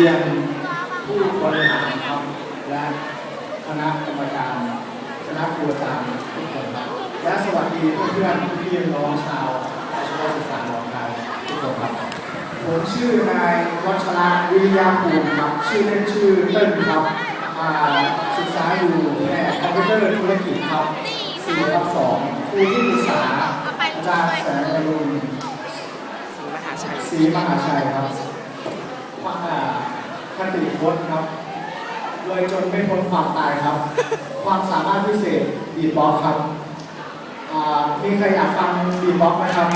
พียงผู้บริหารครับและคณะกรรมการคณะครัวจารย์ทุกคนครับและสวัสดีเพื่อนๆพี่น้องชาวอาชีวศึกษาของไทยทุกคนครับผมชื่อนายวัชระวิยาภูมิครับชื่อเล่นชื่อเติ้ลครับศึกษาอยู่แผนคอมพิวเตอร์ธุรกิจครับสี่ทับสองครูที่ปรึกษาจากแสงอรุณศรีมหาชัยครับ คติพจน์ครับเลยจนไม่พ้นความตายครับ ความสามารถพิเศษบีทบ็อกซ์ครับอ่ามีใครอยากฟังบีทบ็อกซ์ไหมครับ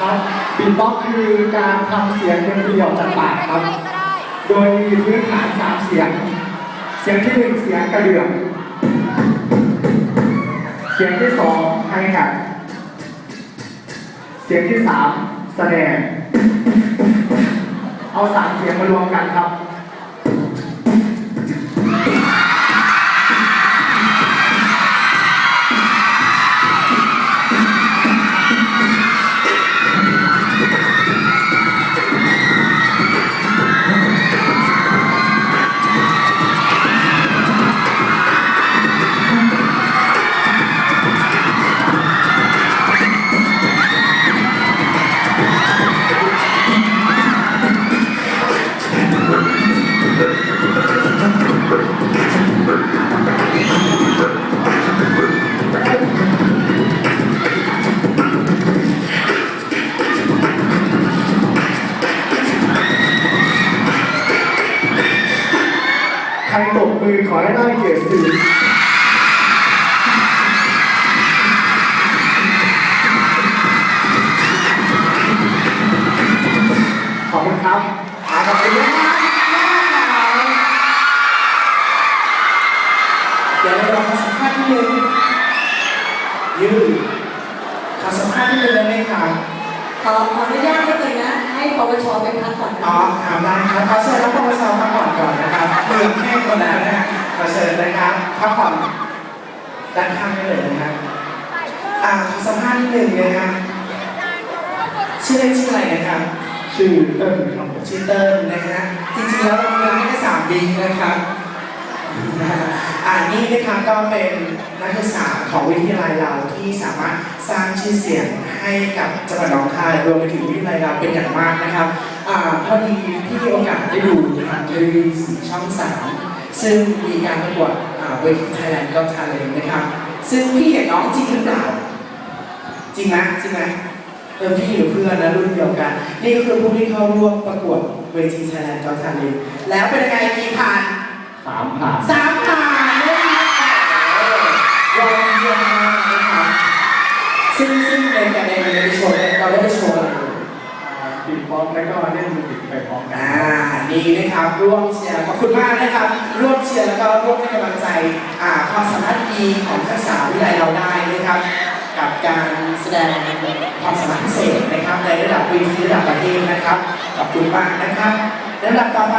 ครับบีทบ็อกซ์คือการทำเสียงดนตรีออกจากปากครับ โดยมีพื้นฐานสามเสียง เสียงที่หนึ่งเสียงกระเดื่อง เสียงที่สองไฮแฮทเสียงที่สามแสดง เอาสามเสียงมารวมกันครับ มือขอให้ได้เกียรติสื่อขอบคุณครับอาขอบคุณมากเดี๋ยวเราขอสัมภาษณ์ที่หนึ่งยืดขอสัมภาษณ์ที่หนึ่งได้ไหมคะขอขออนุญาตนิดนึงนะ ให้ปปชไปพักก่อนนะอ๋อถามได้ครับขอเชิญนักปวชมาก่อนก่อนนะครับเมืองแห้งหมดแล้วนะฮะขอ เชิญนะครับพักผ่อนด้านข้างได้เลยนะครับอ่าขอสัมภาษณ์ที่หนึ่งนะฮะชื่อเล่นชื่ออะไรนะครับชื่อเติ้ลครับผมชื่อเติ้ลนะฮะจริงๆแล้วเรามีเวลาให้แค่สามปีนะครับนะฮะอ่านี่นะครับก็เป็นนักศึกษาของวิทยาลัยเราที่สามารถสร้างชื่อเสียงให้กับจังหวัดหนองคายรวมไปถึงวิทยาลัยเราเป็นอย่างมากนะครับอ่าพอดีที่มีโอกาสได้ดูทางทีวีสีช่องสาม ซึ่งมีการประกวดอ่าเวทีไทยแลนด์ก็ทาเลนนะครับ ซึ่งพี่เห็นน้องจริงหรือเปล่า จริงไหมจริงไหมเออพี่หรือเพื่อนนะรุ่นเดียวกัน นี่ก็คือผู้ที่เข้าร่วมประกวดเวทีไทยแลนด์จอร์ทาเลนแล้วเป็นยังไงกี่ผ่านสามผ่านสามผ่านเลยยอดเยี่ยมมากนะครับซึ่งซึ่งในการในในโชว์เนี่ยเราได้ไปโชว์อะไร บีทบ็อมแล้วก็เล่นมิวสิกไปพร้อมกันอ่านี่นะครับร่วมเชียร์ขอบคุณมากนะครับ ร่วมเชียร์แล้วก็ร่วมให้กำลังใจอ่าความสามารถดีของทักษะวิทยาลัยเราได้นะครับ กับการแสดงความสามารถพิเศษนะครับในระดับเวทีระดับประเทศนะครับขอบคุณมากนะครับระดับต่อไป